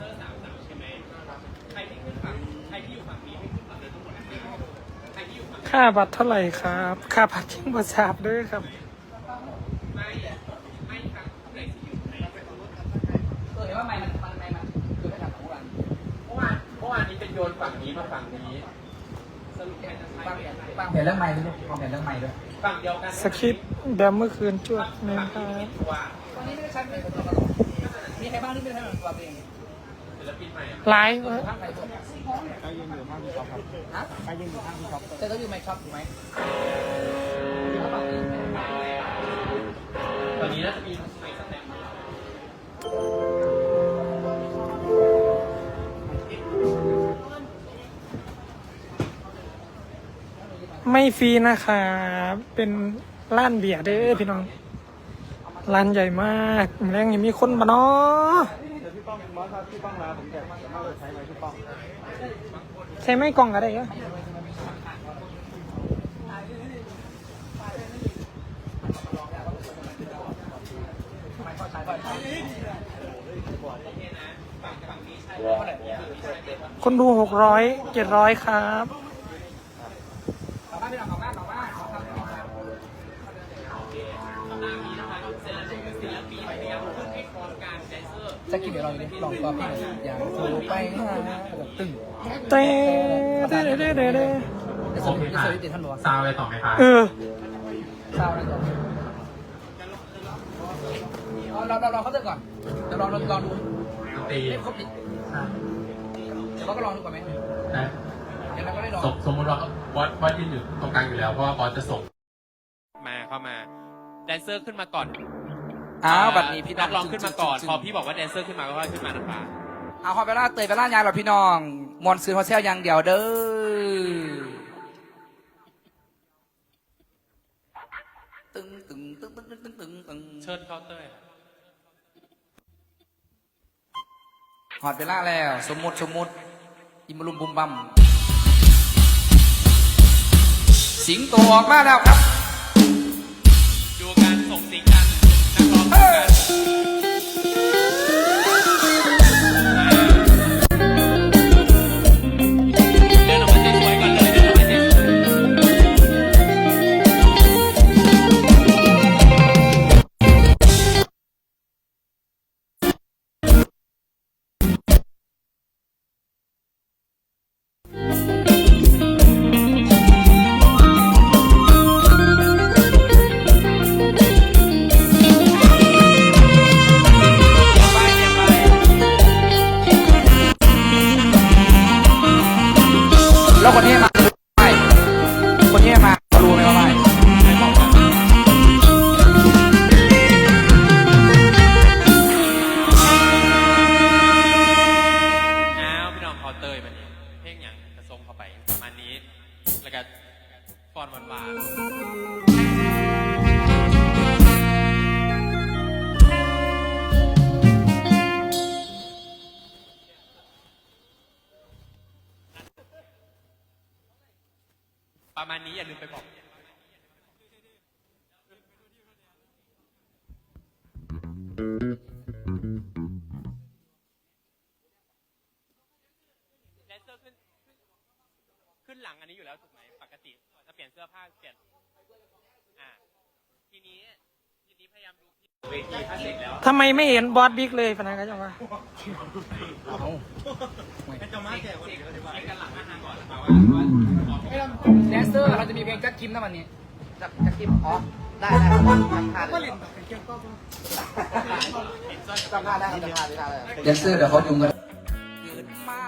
เซอร์สามสาวใช่ไหมใครที่ขึ้นฝั่งใครที่อยู่ฝั่งนี้ให้ขึ้นฝั่งนั้นทั้งหมดนะครับใครที่อยู่ฝั่งค่าบัตรเท่าไหร่ครับ ค่าบัตรทิ้งประสาทด้วยครับ ไม่ไม่ฝั่งไหนที่อยู่ไหนเออเห็นว่าไม่มันมันไม่มันคือไม่ทำของวันเมื่อวานเมื่อวานนี้เป็นโยนฝั่งนี้มาฝั่งนี้สรุปใครจะใช้ฟังฟังเห็นเรื่องไม่ด้วยฟังเห็นเรื่องไม่ด้วยฝั่งเดียวกันสคริปต์แดมเมื่อคืนจวดเมนฝั่งครันี้บ ตัวตอนนี้ไม่ได้ชัดเลยตัวกระโดดมีใครบ้างที่ไม่ได้ทำตัวเอง ไลฟ์ข้างใครตัวไปยืนอยู่ข้างพี่ช็อปครับฮะไปยืนอยู่ข้างพี่ช็อปแต่ต้องอยู่ไม่ช็อปถูกไหมตอนนี้น่าจะมีไมค์สแตมป์ไม่ฟรีนะครับเป็นร้านเบียร์เด้อพี่น้อง ร้านใหญ่มากแรงยังมีคนมาเนาะเดี๋ยว พี่ป้องบอสครับพี่ป้องลาผมจะสามารถใช้ไหมพี่ป้องใช้ไม่กล่องก็ได้เหรอคนดูหกร้อยเจ็ดร้อยครับ จะกินเดี๋ยวเราอยู่ลองตัวพี่อย่างสูไปหาแบบตึงเต้เต้เต้เต้เต้จะสวิตจะสวิตท่านบอกซาวไปต่อไหมคะเออเศร้านะตัวเราเราเราเขาเตือนก่อนเราลองลองดูดนตรีไม่ครบดิเดี๋ยวเราก็ลองดูก่อนไหมนะเดี๋ยวเราก็ได้ลองสมสมมติว่าบอสบอสยืนอยู่ตรงกลางอยู่แล้วเพราะว่าบอสจะส่งมาเข้ามาแดนเซอร์ขึ้นมาก่อน อ้าวบัดนี้พี่น้นัองกร้องขึ้นมาก่อน พอพี่บอกว่าแดนเซอร์ขึ้นมาก็ค่อยขึ้นมานะคะเอาคอเวล่าเตยเวล่ายางเราพี่น้องมวนซื้อฮอเซลอย่างเดียวเด้อตึงตึงตึงตึงตึงตึงตึงตึงเชิญเคาน์เตอร์หอดเวลาแล้ว สมมุติสมมุติอิมลุมบุมบัมสิงโตออกมาแล้วครับ ดูการส่งสิงกัน Hey! ขึ้นหลังอันนี้อยู่แล้วถูกไหมปกติจะเปลี่ยนเสื้อผ้าเปลี่ยนอ่าทีนี้ทีนี้พยายามดูเวทีถ้าเสร็จแล้วทำไมไม่เห็นบอสบิ๊กเลยพนักงานจังวะเช็คกันหลังอาหารก่อนนะคะว่าว่าขอโทษแดนเซอร์เราจะมีเพลงจักกิมนะวันนี้จักจักกิมอ๋อได้ได้ครับทำท่าเลยจำท่าได้จำท่าได้แดนเซอร์เดี๋ยวเขายุ่งกันเกิดมา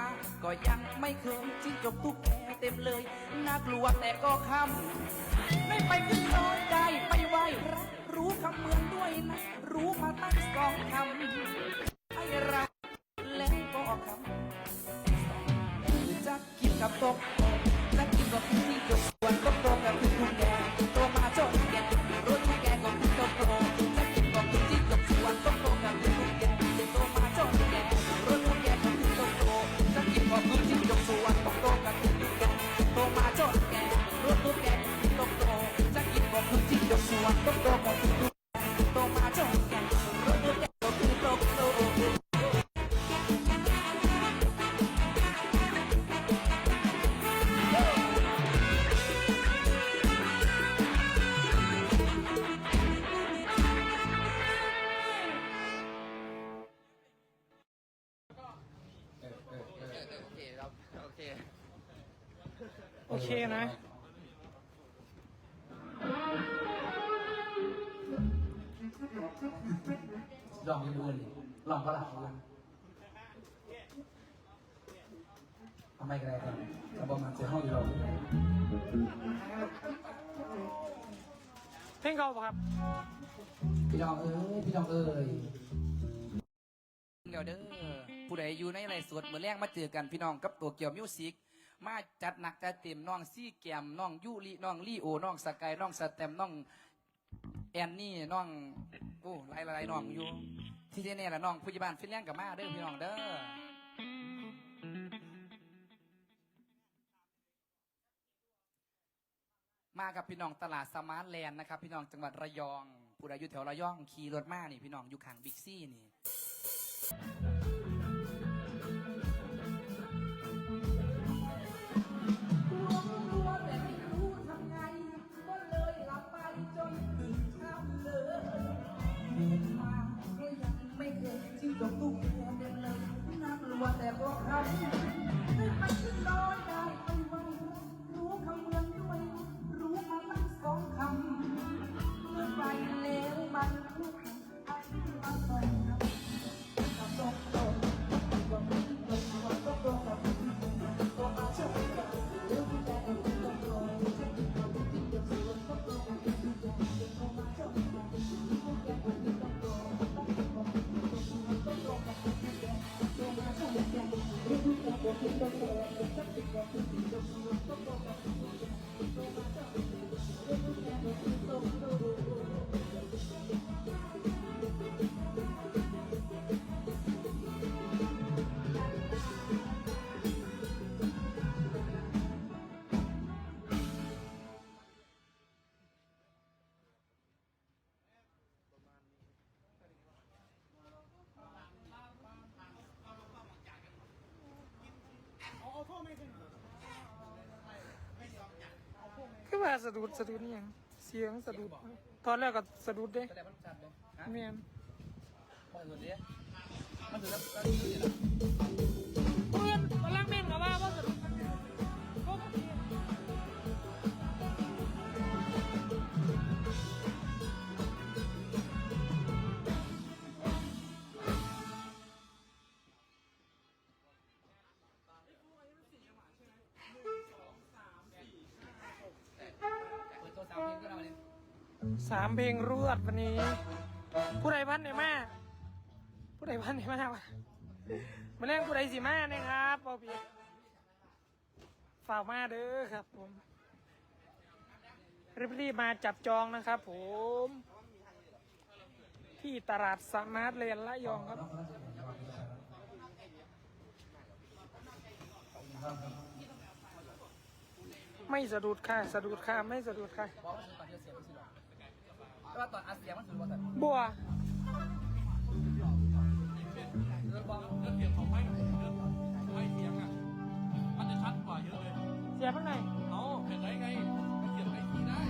ก็ยังไม่เคยจิ้งจกตุ๊กแก เต็มเลยน่ากลัวแต่ก็คำไม่ไปขึ้นซอยได้ไปไหวพระรู้คำเมืองด้วยนะ รู้มาตั้งสองคำให้เราแล้วก็คำจะกินกับตก โอเคนะลองยังดูเลยลองก็หลับเลยทำไมกันไรกันจะบอกมันเสียห้องอยู่หรอกเพลงเก่าปะครับ พี่น้องเอ้ยพี่น้องเอ้ยเดี๋ยวเด้อผู้ใดอยู่ในไรสดเมื่อแรงมาเจอกันพี่น้องกับตัวเกี่ยวมิวสิก มาจัดหนักจัดเต็มน้องซี่แกมน้องยูริน้องลี่โอน้องสกายน้องสแตมน้องแอนนี่น้องโอ้หลายหลายน้องอยู่ ที่แน่ๆละน้องผู้ใหญ่บ้านฟินแลนด์กับมาเด้อพี่น้องเด้อมากับพี่น้องตลาดสมาร์ทแลนด์นะครับ พี่น้องจังหวัดระยองผู้ใดอยู่แถวระยองขี่รถมานี่พี่น้องอยู่ข้างบิ๊กซี่นี่ นั่งรัว ว่าสะดุดสะดุดนี่ยังเสียงสะดุด ตอนแรกก็สะดุดเด้แสดงว่าชัดเลยฮะแม่นมาสุดเนี้ยมันสุดแล้ว สามเพลงรวดวันนี้ ผู้ใดพันเนี่ยมาผู้ใดพันเนี่ยมาวะมาเล่นผู้ใดสิมาเนี่ยครับปอเปียฝากมาเด้อครับผมรีบๆมาจับจองนะครับผม ที่ตลาดสมาร์ทเลนละยองครับไม่สะดุดค่ะ สะดุดค่ะ ไม่สะดุดค่ะ แต่ว่าตอนอัดเสียงมันสุดว่าแต่บัวเรื่องบอกเรื่องเสียงของไม่เรื่องไม่เสียงอะ มันจะชัดกว่าเยอะเลย เสียบมันหน่อยเอาเห็นไรไงเสียงไอทีได้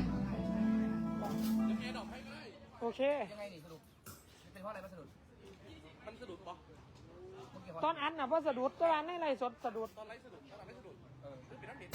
จะเอดอกให้ได้โอเค ยังไงนี่สรุปเป็นเพราะอะไรมันสะดุด มันสะดุดปะมันเกี่ยวตอนอันน่ะพอสะดุดตอนอันในไรสดสะดุด ตอนไลฟ์สะดุดตอนไลฟ์สะดุด เออเป็นน้ำเด็ด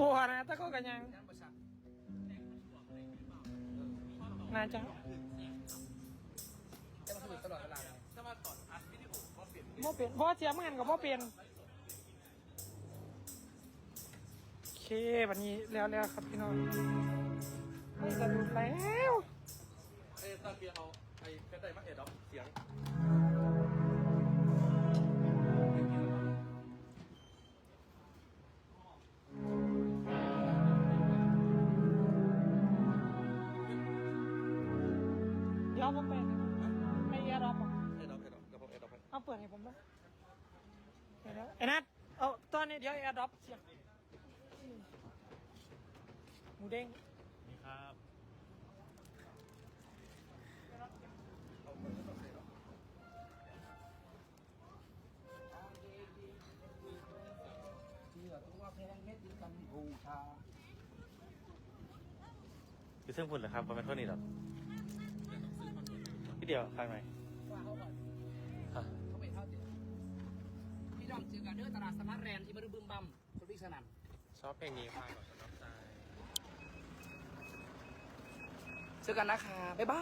บัวนะถ้าเขากันยังน่าจะจะมาสนุกตลอดเวลาเลยถ้ามาต่ออัดวิดีโอก็เปลี่ยนบ่เปลี่ยนบ่เสียเหมือนกันกับบ่เปลี่ยนโอเควันนี้แล้วแล้วครับพี่น้องไม่สะดุดแล้วเอ้ตาเบียเอาไอ้กระไดมาเอ็ดออฟเสียง เดี๋ยวผมเป็นไม่แย่รอบอะเอ็ดออฟเอ็ดออฟเดี๋ยวผมเอ็ดออฟให้เอาเปิดให้ผมบ้างเดี๋ยวนะไอ้นัทเอาตอนนี้เดี๋ยวแอร์ดรอปเสียงหมูเด้งนี่ครับเหลือต้องว่าแพงเม็ดดินกันบูชาคือเส้นฝุ่นเหรอครับประมาณเท่านี้หรอ เดียวใครไหมว่าเขาก่อนอะเขาเป็นเท่าเดียวพี่น้องเจอกันเด้อตลาดสมาร์ทแรนด์ที่บริบึมบัมคุณพิกสนันชอบเพลงนี้มากกว่าชอบใจเจอกันนะคะบ๊ายบาย